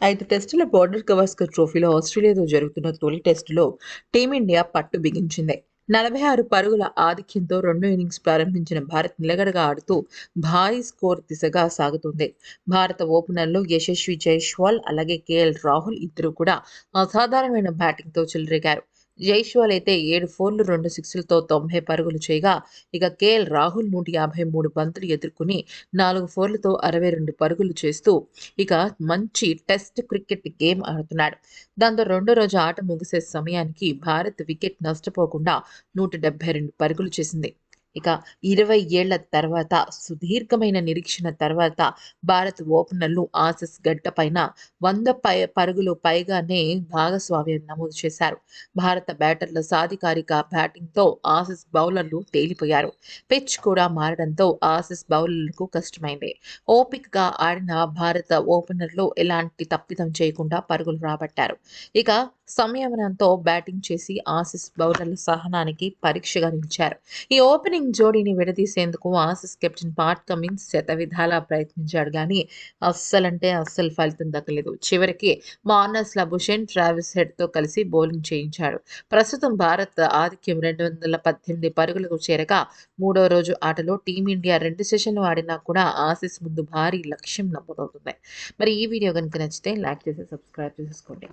ఐదు టెస్టుల బోర్డర్ గవాస్కర్ ట్రోఫీలో ఆస్ట్రేలియాతో జరుగుతున్న తొలి టెస్టులో టీమిండియా పట్టు బిగించింది. నలభై ఆరు పరుగుల ఆధిక్యంతో రెండో ఇన్నింగ్స్ ప్రారంభించిన భారత్ నిలగడగా ఆడుతూ భారీ స్కోర్ దిశగా సాగుతుంది. భారత ఓపెనర్లు యశస్వి జైష్వాల్ అలాగే కేఎల్ రాహుల్ ఇద్దరు కూడా అసాధారణమైన బ్యాటింగ్తో చెలరేగారు. జైష్వాల్ అయితే ఏడు ఫోర్లు రెండు సిక్స్లతో తొంభై పరుగులు చేయగా ఇక కేఎల్ రాహుల్ నూట యాభై మూడు బంతులు ఎదుర్కొని నాలుగు ఫోర్లతో అరవై రెండు పరుగులు చేస్తూ ఇక మంచి టెస్ట్ క్రికెట్ గేమ్ ఆడుతున్నాడు. దాంతో రెండో రోజు ఆట ముగిసే సమయానికి భారత్ వికెట్ నష్టపోకుండా నూట డెబ్బై రెండు పరుగులు చేసింది. ఇక ఇరవై ఏళ్ళ తర్వాత సుదీర్ఘమైన నిరీక్షణ తర్వాత భారత్ ఓపెనర్లు ఆసెస్ గడ్డ పైన వంద పై పరుగులు పైగానే భాగస్వామ్యం నమోదు చేశారు. భారత బ్యాటర్ల సాధికారిక బ్యాటింగ్తో ఆసెస్ బౌలర్లు తేలిపోయారు. పిచ్ కూడా మారడంతో ఆసెస్ బౌలర్లకు కష్టమైంది. ఓపికగా ఆడిన భారత ఓపెనర్లు ఎలాంటి తప్పిదం చేయకుండా పరుగులు రాబట్టారు. ఇక సంయమనంతో బ్యాటింగ్ చేసి ఆసీస్ బౌలర్ల సహనానికి పరీక్షగా నిలిచారు. ఈ ఓపెనింగ్ జోడీని విడదీసేందుకు ఆసీస్ కెప్టెన్ పాట్ కమిన్స్ శత విధాలా ప్రయత్నించాడు కానీ అస్సలంటే అస్సలు ఫలితం దక్కలేదు. చివరికి మార్నస్ లభుషేన్ ట్రావిస్ హెడ్తో కలిసి బౌలింగ్ చేయించాడు. ప్రస్తుతం భారత్ ఆధిక్యం రెండు వందల పద్దెనిమిది పరుగులకు చేరగా మూడో రోజు ఆటలో టీమిండియా రెండు సెషన్లు ఆడినా కూడా ఆసీస్ ముందు భారీ లక్ష్యం నమోదవుతుంది. మరి ఈ వీడియో కనుక నచ్చితే లైక్ చేసి సబ్స్క్రైబ్ చేసుకోండి